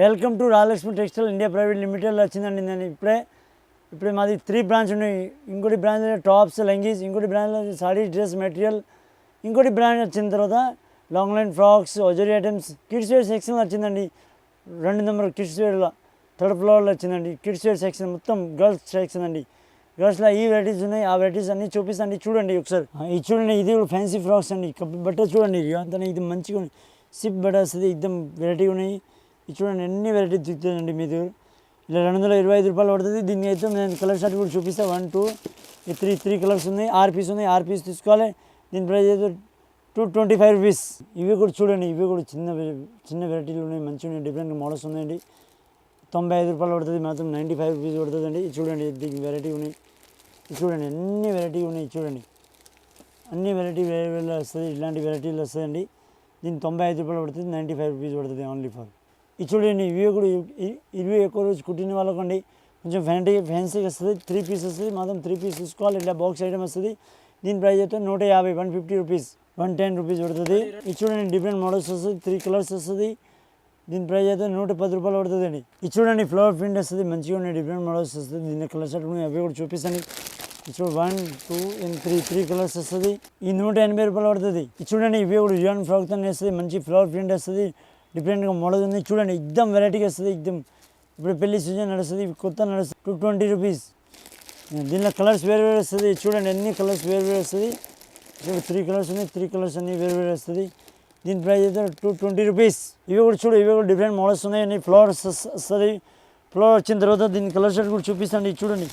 Welcome to Rajalakshmi textile India private లిమిటెడ్లో వచ్చిందండి నేను ఇప్పుడే. ఇప్పుడే మాది త్రీ బ్రాంచ్ ఉన్నాయి. ఇంకోటి బ్రాంచ్ టాప్స్ లెంగీస్ ఇంకోటి బ్రాంచ్లో సారీ డ్రెస్ మెటీరియల్ ఇంకోటి బ్రాండ్ వచ్చిన తర్వాత long line frocks hosiery items kids wear section వచ్చిందండి. రెండు నెంబర్ కిడ్స్ వేర్లో థర్డ్ ఫ్లోర్లో వచ్చిందండి. కిడ్స్ వేర్ సెక్షన్ మొత్తం గర్ల్స్ సెక్షన్ అండి. గర్ల్స్లో ఈ వెరైటీస్ ఉన్నాయి. ఆ వెరైటీస్ అన్నీ చూపిస్తాండి. చూడండి ఒకసారి. ఇది చూడండి. ఇది కూడా ఫ్యాన్సీ ఫ్రాక్స్ అండి. కప్ బట్ట చూడండి. ఇది అంతా ఇది మంచిగా ఉంది. సిప్ బట్ట వస్తుంది. ఇద్దం వెరైటీగా ఉన్నాయి. ఇది చూడండి అన్ని వెరైటీ దిగుతుందండి మీ దగ్గర ఇలా రెండు వందల ఇరవై ఐదు రూపాయలు పడుతుంది. దీన్ని అయితే నేను కలర్ షర్ట్ కూడా చూపిస్తాను one two three three colours ఉన్నాయి. ఆరు పీస్ ఉన్నాయి ఆరు పీస్ తీసుకోవాలి. దీని ప్రైస్ అయితే టూ ట్వంటీ ఫైవ్ రూపీస్ ఇవి కూడా చూడండి. ఇవి కూడా చిన్న చిన్న వెరైటీలు ఉన్నాయి. మంచిగా ఉన్నాయి. డిఫరెంట్ మోడల్స్ ఉన్నాయండి. తొంభై ఐదు రూపాయలు పడుతుంది. మాత్రం నైంటీ ఫైవ్ రూపీస్ పడుతుందండి చూడండి. దీనికి వెరైటీ ఉన్నాయి. చూడండి. అన్ని వెరైటీ ఉన్నాయి చూడండి. అన్ని వెరైటీ వేరే వేరే వస్తుంది ఇలాంటి వెరైటీలు వస్తుందండి దీని తొంభై ఐదు రూపాయలు పడుతుంది. నైంటీ ఫైవ్ రూపీస్ పడుతుంది ఓన్లీ ఫర్ చూడండి ఇవి కూడా ఇవి ఎక్కువ రోజు కుట్టిన వాళ్ళకండి. కొంచెం ఫ్యాన్టీ ఫ్యాన్సీగా వస్తుంది. త్రీ పీస్ వస్తుంది. మాత్రం త్రీ పీస్ తీసుకోవాలి. ఇట్లా బాక్స్ ఐటమ్ వస్తుంది. దీని ప్రైస్ అయితే నూట యాభై one fifty rupees one ten rupees పడుతుంది. ఇది చూడండి డిఫరెంట్ మోడల్స్ వస్తుంది. త్రీ కలర్స్ వస్తుంది. దీని ప్రైస్ అయితే నూట పది రూపాయలు పడుతుంది అండి ఇది చూడండి ఫ్లవర్ ప్రింట్ వస్తుంది. మంచిగా ఉన్నాయి. డిఫరెంట్ మోడల్స్ వస్తుంది. దీని కలర్స్ ఉన్నాయి అవి కూడా చూపిస్తాను. ఇది one two and three three colours వస్తుంది. ఈ నూట ఎనభై రూపాయలు పడుతుంది. ఇది చూడండి ఇవి కూడా రియాన్ ఫ్రాక్తో వస్తుంది. మంచి ఫ్లవర్ ప్రింట్ వస్తుంది. డిఫరెంట్గా మోడల్ ఉంది. చూడండి ఎగ్దం వెరైటీగా వస్తుంది ఎగ్దం ఇప్పుడు పెళ్ళి సీజన్ నడుస్తుంది కొత్త నడుస్తుంది. టూ ట్వంటీ రూపీస్ దీనిలో కలర్స్ వేరు వేరు వస్తుంది. చూడండి అన్ని కలర్స్ వేరు వేరు వస్తుంది. ఇప్పుడు త్రీ కలర్స్ ఉన్నాయి త్రీ కలర్స్ అన్ని వేరు వేరు వస్తుంది. దీని ప్రైస్ అయితే టూ ట్వంటీ రూపీస్ ఇవి కూడా చూడు ఇవి కూడా డిఫరెంట్ మోడల్స్ ఉన్నాయి. అన్ని ఫ్లవర్స్ వస్తుంది. ఫ్లవర్ వచ్చిన తర్వాత దీని కలర్ షర్ట్ కూడా చూపిస్తాను. ఇది చూడండి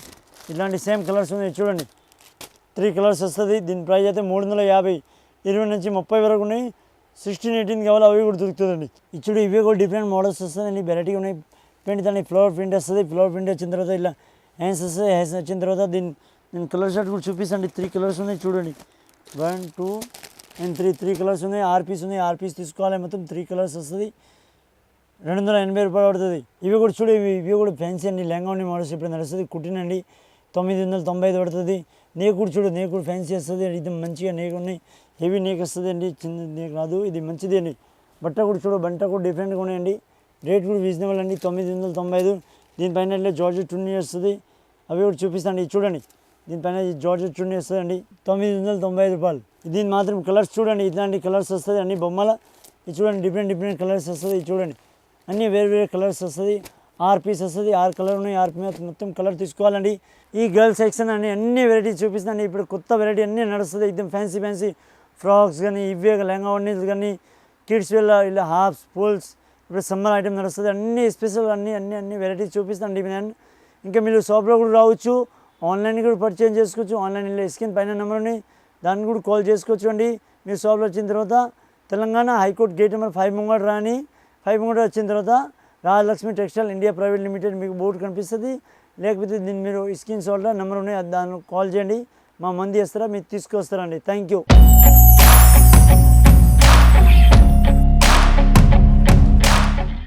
ఇలాంటి సేమ్ కలర్స్ ఉన్నాయి. చూడండి త్రీ కలర్స్ వస్తుంది. దీని ప్రైస్ అయితే మూడు వందల యాభై. ఇరవై నుంచి ముప్పై వరకు ఉన్నాయి. సిక్స్టీన్ ఎయిటీన్ కావాలి అవి కూడా దొరుకుతుందండి. ఇచ్చుడు ఇవి కూడా డిఫరెంట్ మోడల్స్ వస్తుందండి. వెరైటీ ఉన్నాయి. ప్రింట్ దాన్ని ఫ్లవర్ ప్రింట్ వస్తుంది. ఫ్లవర్ ప్రింట్ వచ్చిన తర్వాత ఇలా హ్యాండ్స్ వస్తుంది హ్యాండ్స్ వచ్చిన తర్వాత దీన్ని నేను కలర్ షర్ట్ కూడా చూపిస్తాండి త్రీ కలర్స్ ఉన్నాయి చూడండి. One two and three three colours ఉన్నాయి. ఆర్ పీస్ ఉన్నాయి. ఆర్ పీస్ తీసుకోవాలి. మొత్తం త్రీ కలర్స్ వస్తుంది. రెండు వందల ఎనభై రూపాయలు పడుతుంది. ఇవి కూడా చూడు ఇవి ఇవి కూడా ఫ్యాన్సీ అండి. లెహంగా ఉండి మోడల్స్ ఇప్పుడు నడుస్తుంది. కుట్టినండి. తొమ్మిది వందల తొంభై ఐదు పడుతుంది. నేకు కూడా చూడు నేకు కూడా ఫ్యాన్సీ వస్తుంది ఇది మంచిగా నేకు ఉన్నాయి హెవీ నేక్ వస్తుంది అండి చిన్న నీకు రాదు ఇది మంచిది అండి బట్ట కూడా చూడు బట్ట కూడా డిఫరెంట్గా ఉన్నాయండి రేట్ కూడా రీజనబుల్ అండి. తొమ్మిది వందల తొంభై ఐదు. దీనిపైన ఇట్లా జార్జ్ వస్తుంది. అవి కూడా చూపిస్తాను. ఇది చూడండి. దీనిపైన ఈ జార్జ్ చున్నీ వస్తుందండి తొమ్మిది వందల తొంభై ఐదు రూపాయలు. దీని మాత్రం కలర్స్ చూడండి. ఇట్లాంటి కలర్స్ వస్తుంది అన్ని బొమ్మల. ఇది చూడండి. డిఫరెంట్ డిఫరెంట్ కలర్స్ వస్తుంది. ఇది చూడండి. అన్ని వేరు వేరే కలర్స్ వస్తుంది. ఆరు పీస్ వస్తుంది ఆరు కలర్ ఉన్నాయి ఆరు పీస్ మొత్తం కలర్ తీసుకోవాలండి ఈ గర్ల్ సెక్షన్ అని అన్ని వెరైటీస్ చూపిస్తాండి ఇప్పుడు కొత్త వెరైటీ అన్నీ నడుస్తుంది एकदम ఫ్యాన్సీ ఫ్యాన్సీ ఫ్రాక్స్ కానీ ఇవే లెహంగా ఉన్నీస్ కానీ కిడ్స్ వేళ ఇలా హాఫ్స్ ఫుల్స్ ఇప్పుడు సమ్మర్ ఐటమ్ నడుస్తుంది అన్ని స్పెషల్ అన్ని అన్ని అన్ని వెరైటీస్ చూపిస్తాండి నేను ఇంకా మీరు షాప్లో కూడా రావచ్చు ఆన్లైన్ కూడా పర్చేజ్ చేసుకోవచ్చు ఆన్లైన్లో స్క్రీన్ పైన నెంబర్ ఉంది దాన్ని కూడా కాల్ చేసుకోవచ్చు అండి మీరు షాప్లో వచ్చిన తర్వాత Telangana high court gate number five ముంగట రాని ఫైవ్ ముంగట వచ్చిన తర్వాత Rajalakshmi textile India private limited మీకు బోర్డు కనిపిస్తుంది. లేకపోతే దీన్ని మీరు స్క్రీన్ షాట్లో నెంబర్ ఉన్నాయి అది దాన్ని కాల్ చేయండి. మా మంది వేస్తారా మీరు తీసుకొస్తారండి. Thank you.